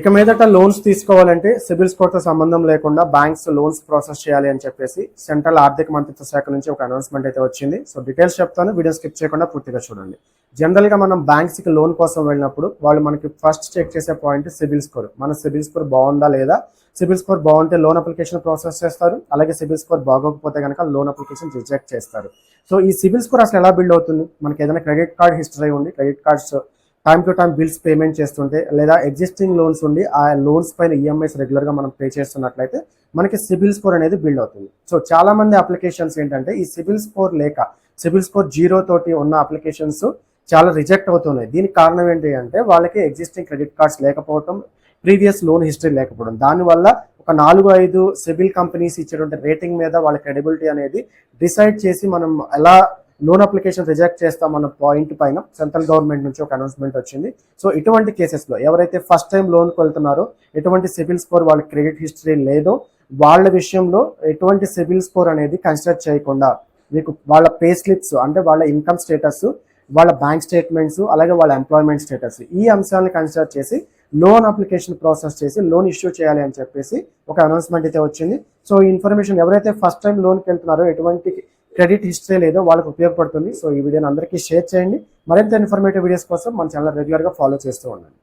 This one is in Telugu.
ఇక మీదట లోన్స్ తీసుకోవాలంటే సిబిల్ స్కోర్తో సంబంధం లేకుండా బ్యాంక్స్ లోన్స్ ప్రాసెస్ చేయాలి అని చెప్పేసి సెంట్రల్ ఆర్థిక మంత్రిత్వ శాఖ నుంచి ఒక అనౌన్స్మెంట్ అయితే వచ్చింది. సో డీటెయిల్స్ చెప్తాను వీడియో స్కిప్ చేయకుండా పూర్తిగా చూడండి. జనరల్గా మనం బ్యాంక్స్కి లోన్ కోసం వెళ్ళినప్పుడు వాళ్ళు మనకి ఫస్ట్ చెక్ చేసే పాయింట్ సిబిల్ స్కోర్. మన సిబిల్ స్కోర్ బాగుందా లేదా? సిబిల్ స్కోర్ బాగుంటే లోన్ అప్లికేషన్ ప్రాసెస్ చేస్తారు. అలాగే సిబిల్ స్కోర్ బాగోకపోతే కనుక లోన్ అప్లికేషన్ రిజెక్ట్ చేస్తారు. సో ఈ సిబిల్ స్కోర్ అసలు ఎలా బిల్డ్ అవుతుంది? మనకి ఏదైనా క్రెడిట్ కార్డ్ హిస్టరీ ఉంది. Credit cards time to time bills payment చేస్తుంటే లేదా ఎగ్జిస్టింగ్ లోన్స్ ఉండి ఆ లోన్స్ పైన ఈఎంఐస్ రెగ్యులర్గా మనం పే చేస్తున్నట్లయితే మనకి సిబిల్ స్కోర్ అనేది బిల్డ్ అవుతుంది. సో చాలా మంది అప్లికేషన్స్ ఏంటంటే ఈ సిబిల్ స్కోర్ లేక సిబిల్ స్కోర్ జీరో తోటి ఉన్న అప్లికేషన్స్ చాలా రిజెక్ట్ అవుతున్నాయి. దీనికి కారణం ఏంటి అంటే వాళ్ళకి ఎగ్జిస్టింగ్ క్రెడిట్ కార్డ్స్ లేకపోవడం ప్రీవియస్ లోన్ హిస్టరీ లేకపోవడం. దానివల్ల ఒక నాలుగు ఐదు సిబిల్ కంపెనీస్ ఇచ్చేటువంటి రేటింగ్ మీద వాళ్ళ క్రెడిబిలిటీ అనేది డిసైడ్ చేసి మనం ఎలా లోన్ అప్లికేషన్ రిజెక్ట్ చేస్తామన్న పాయింట్ పైన సెంట్రల్ గవర్నమెంట్ నుంచి ఒక అనౌన్స్మెంట్ వచ్చింది. సో ఇటువంటి కేసెస్లో ఎవరైతే ఫస్ట్ టైం లోన్కి వెళ్తున్నారో ఎటువంటి సిబిల్ స్కోర్ వాళ్ళ క్రెడిట్ హిస్టరీ లేదో వాళ్ళ విషయంలో ఎటువంటి సిబిల్ స్కోర్ అనేది కన్సిడర్ చేయకుండా మీకు వాళ్ళ పే స్లిప్స్ అంటే వాళ్ళ ఇన్కమ్ స్టేటస్ వాళ్ళ బ్యాంక్ స్టేట్మెంట్స్ అలాగే వాళ్ళ ఎంప్లాయ్మెంట్ స్టేటస్ ఈ అంశాలను కన్సిడర్ చేసి లోన్ అప్లికేషన్ ప్రాసెస్ చేసి లోన్ ఇష్యూ చేయాలి అని చెప్పేసి ఒక అనౌన్స్మెంట్ అయితే వచ్చింది. సో ఈ ఇన్ఫర్మేషన్ ఎవరైతే ఫస్ట్ టైం లోన్కి వెళ్తున్నారో ఎటువంటి క్రెడిట్ హిస్టరీ లేదో వాళ్ళకి ఉపయోగపడుతుంది. సో ఈ వీడియోని అందరికీ షేర్ చేయండి. మరింత ఇన్ఫర్మేటివ్ వీడియోస్ కోసం మన ఛానల్ రెగ్యులర్గా ఫాలో చేస్తూ ఉండండి.